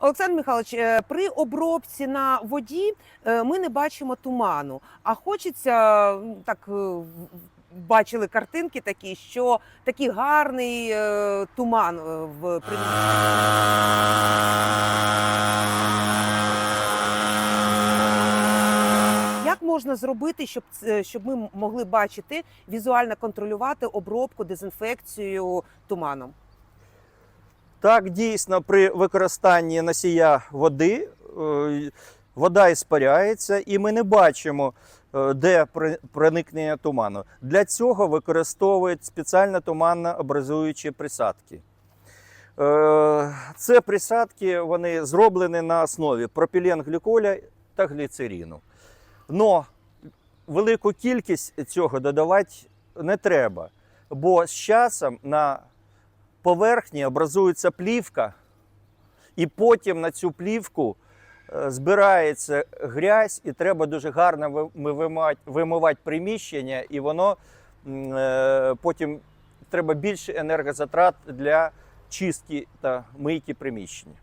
Олександр Михайлович, е, при обробці на воді е, ми не бачимо туману, а хочеться так. е, Бачили картинки такі, що такий гарний туман в приміщенні. Як можна зробити, щоб щоб ми могли бачити візуально контролювати обробку, дезінфекцію туманом? Так, дійсно, при використанні носія води е, вода іспаряється, і ми не бачимо, е, де проникнення туману. Для цього використовують спеціально туманно образуючі присадки. Е, Це присадки вони зроблені на основі пропіленгліколя та гліцерину. Но велику кількість цього додавати не треба, бо з часом на поверхні образується плівка, і потім на цю плівку е, збирається грязь, і треба дуже гарно вимивати, приміщення, і воно е, потім треба більше енергозатрат для чистки та мийки приміщення.